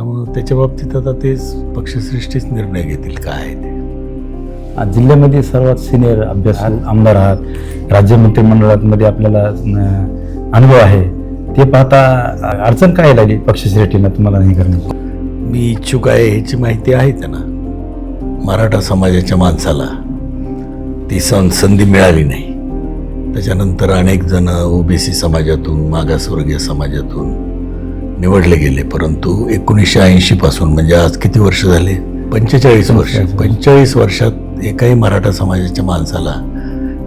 त्यामुळं त्याच्या बाबतीत आता तेच पक्षश्रेष्ठीच निर्णय घेतील. काय आहे ते? आज जिल्ह्यामध्ये सर्वात सिनियर अभ्यास आमदार आहात. राज्य मंत्रिमंडळामध्ये आपल्याला अनुभव आहे. ते पाहता अं, अडचण काय लागली पक्षश्रेष्ठीनं तुम्हाला नाही करण्याची? मी इच्छुक आहे ह्याची माहिती आहे त्यांना. मराठा समाजाच्या माणसाला ती सं संधी मिळाली नाही. त्याच्यानंतर अनेक जण ओबीसी समाजातून मागासवर्गीय समाजातून निवडले गेले परंतु एकोणीसशे ऐंशी पासून म्हणजे आज किती वर्ष झाले? पंचेचाळीस वर्ष. पंचेचाळीस वर्षात एकाही मराठा समाजाच्या माणसाला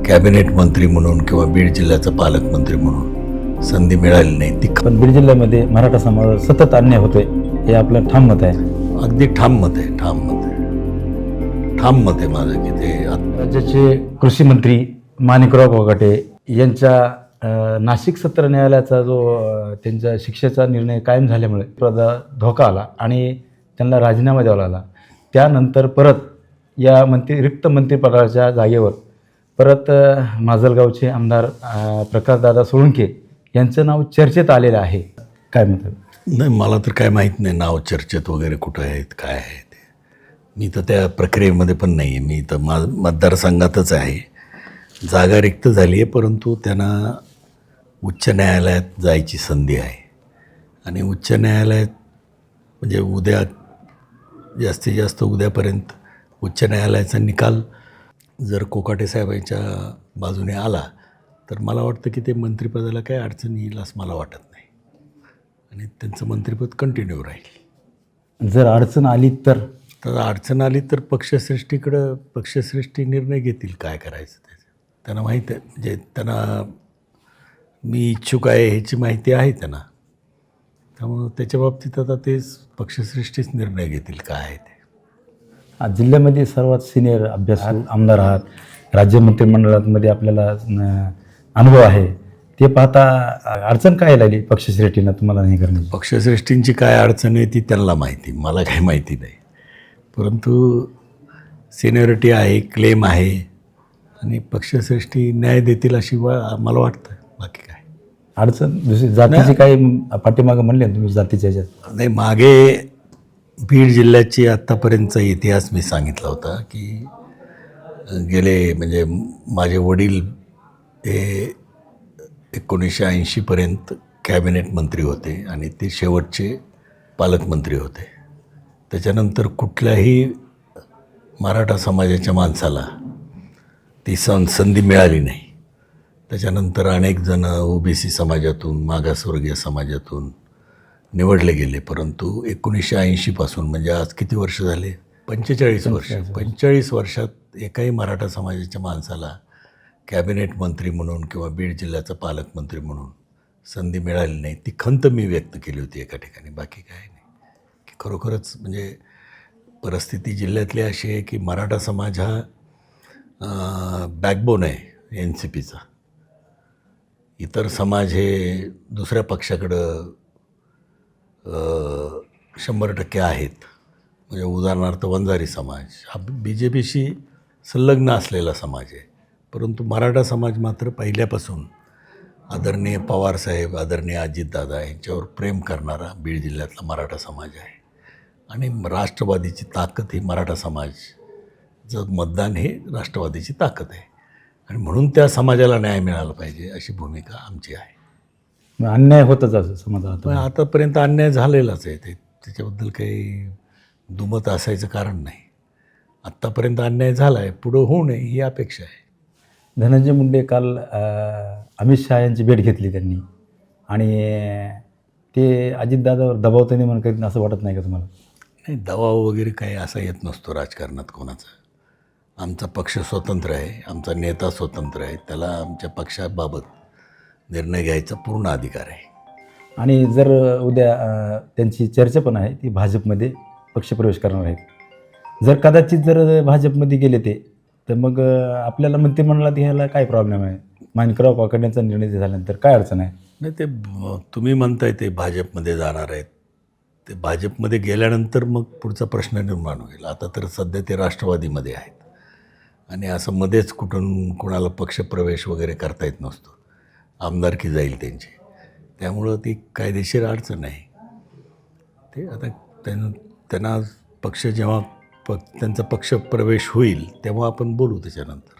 कॅबिनेट मंत्री म्हणून किंवा बीड जिल्ह्याचा पालकमंत्री म्हणून संधी मिळाली नाही. ती पण बीड जिल्ह्यामध्ये मराठा समाजावर सतत अन्याय होतोय हे आपलं ठाम मत आहे. अगदी ठाम मत आहे ठाम मत आहे. ठाम मत आहे माझं की ते राज्याचे कृषी मंत्री माणिकराव कोकाटे यांच्या नाशिक सत्र न्यायालयाचा जो त्यांच्या शिक्षेचा निर्णय कायम झाल्यामुळे प्रदा धोका आला आणि त्यांना राजीनामा द्यावा लागला. त्यानंतर परत या मंत्री रिक्त मंत्रिपदाच्या जागेवर परत माजलगावचे आमदार प्रकाशदादा सोळंके यांचं नाव चर्चेत आलेलं आहे. काय म्हणतात? नाही मला तर काय माहीत नाही नाव चर्चेत वगैरे कुठं आहेत काय आहे ते मी तर त्या प्रक्रियेमध्ये पण नाही आहे मी तर मा मतदारसंघातच आहे. जागा रिक्त झाली आहे परंतु त्यांना उच्च न्यायालयात जायची संधी आहे. आणि उच्च न्यायालयात म्हणजे उद्या जास्तीत जास्त उद्यापर्यंत उच्च न्यायालयाचा निकाल जर कोकाटे साहेबांच्या बाजूने आला तर मला वाटतं की ते मंत्रिपदाला काही अडचण येईल असं मला वाटत नाही. आणि त्यांचं मंत्रिपद कंटिन्यू राहील. जर अडचण आली तर? तर अडचण आली तर पक्षश्रेष्ठीकडं पक्षश्रेष्ठी निर्णय घेतील काय करायचं त्याचं. त्यांना माहीत आहे म्हणजे त्यांना मी इच्छुक आहे ह्याची माहिती आहे त्यांना. त्यामुळं त्याच्या बाबतीत आता तेच पक्षश्रेष्ठीच निर्णय घेतील काय आहे ते. आज जिल्ह्यामध्ये सर्वात सिनियर अभ्यास आमदार आहात. राज्य मंत्रिमंडळामध्ये आपल्याला अनुभव आहे. ते पाहता अडचण काय लागली पक्षश्रेष्ठीनं तुम्हाला नाही करण्याची? पक्षश्रेष्ठींची काय अडचण आहे ती त्यांना माहिती. मला काही माहिती नाही. परंतु सिनियरिटी आहे क्लेम आहे. आणि पक्षश्रेष्ठी न्याय देतील अशी वा मला वाटतं. बाकी काय. अडचण दुसरी जातीची काही पाठीमागं म्हणले ना तुम्ही जातीच्या ह्याच्यात नाही मागे बीड जिल्ह्याची आत्तापर्यंतचा इतिहास मी सांगितला होता की गेले म्हणजे माझे वडील हे एकोणीसशे ऐंशीपर्यंत कॅबिनेट मंत्री होते आणि ते शेवटचे पालकमंत्री होते. त्याच्यानंतर कुठल्याही मराठा समाजाच्या माणसाला ती सं संधी मिळाली नाही. त्याच्यानंतर अनेक जण ओबीसी समाजातून मागासवर्गीय समाजातून निवडले गेले. परंतु एकोणीसशे ऐंशीपासून म्हणजे आज किती वर्ष झाले? पंचेचाळीस वर्ष. पंचेचाळीस वर्षात एकाही मराठा समाजाच्या माणसाला कॅबिनेट मंत्री म्हणून किंवा बीड जिल्ह्याचा पालकमंत्री म्हणून संधी मिळाली नाही. ती खंत मी व्यक्त केली होती एका ठिकाणी. बाकी काय नाही. की खरोखरच म्हणजे परिस्थिती जिल्ह्यातली अशी आहे की मराठा समाज हा बॅकबोन आहे एन सी पीचा इतर समाज हे दुसऱ्या पक्षाकडं शंभर टक्के आहेत. म्हणजे उदाहरणार्थ वंजारी समाज. हा बी जे पीशी संलग्न असलेला समाज आहे. परंतु मराठा समाज मात्र पहिल्यापासून आदरणीय पवारसाहेब आदरणीय अजितदादा यांच्यावर प्रेम करणारा बीड जिल्ह्यातला मराठा समाज आहे. आणि राष्ट्रवादीची ताकद ही मराठा समाजचं मतदान हे राष्ट्रवादीची ताकद आहे. आणि म्हणून त्या समाजाला न्याय मिळाला पाहिजे अशी भूमिका आमची आहे. मग अन्याय होतच असं समाजात पण आतापर्यंत अन्याय झालेलाच आहे. ते त्याच्याबद्दल काही दुमत असायचं कारण नाही. आत्तापर्यंत अन्याय झाला आहे पुढं होऊ नये ही अपेक्षा आहे. धनंजय मुंडे काल अं, अमित शहा यांची भेट घेतली त्यांनी. आणि ते अजितदादावर दबाव त्यांनी म्हणून करीत असं वाटत नाही का तुम्हाला? नाही दबाव वगैरे काही असा येत नसतो राजकारणात कोणाचा. आमचा पक्ष स्वतंत्र आहे आमचा नेता स्वतंत्र आहे त्याला आमच्या पक्षाबाबत निर्णय घ्यायचा पूर्ण अधिकार आहे. आणि जर उद्या त्यांची चर्चा पण आहे ती भाजपमध्ये पक्षप्रवेश करणार आहेत. जर कदाचित जर भाजपमध्ये गेले ते तर मग आपल्याला मंत्रिमंडळात घ्यायला काय प्रॉब्लेम आहे? मानकराव काकडण्याचा निर्णय झाल्यानंतर काय अडचण आहे? नाही ते तुम्ही म्हणताय ते भाजपमध्ये जाणार आहेत. ते भाजपमध्ये गेल्यानंतर मग पुढचा प्रश्न निर्माण होईल. आता तर सध्या ते राष्ट्रवादीमध्ये आहेत. आणि असं मध्येच कुठून कोणाला पक्षप्रवेश वगैरे करता येत नसतो. आमदारकी जाईल त्यांची. त्यामुळं ती कायदेशीर अडचण आहे. ते आता त्यां त्यांना पक्ष जेव्हा प त्यांचा पक्ष प्रवेश होईल तेव्हा आपण बोलू त्याच्यानंतर.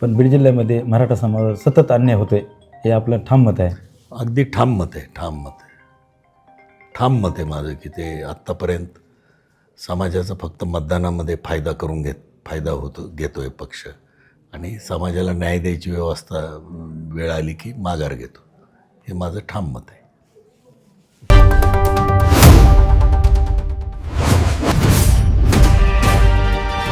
पण बीड जिल्ह्यामध्ये मराठा समाजावर सतत अन्याय होते हे आपलं ठाम मत आहे. अगदी ठाम मत आहे ठाम मत आहे. ठाम मत आहे माझं की ते आत्तापर्यंत समाजाचा फक्त मतदानामध्ये फायदा करून घेत फायदा होतो घेतो आहे पक्ष. आणि समाजाला न्याय द्यायची व्यवस्था वेळ आली की माघार घेतो. हे माझं ठाम मत आहे.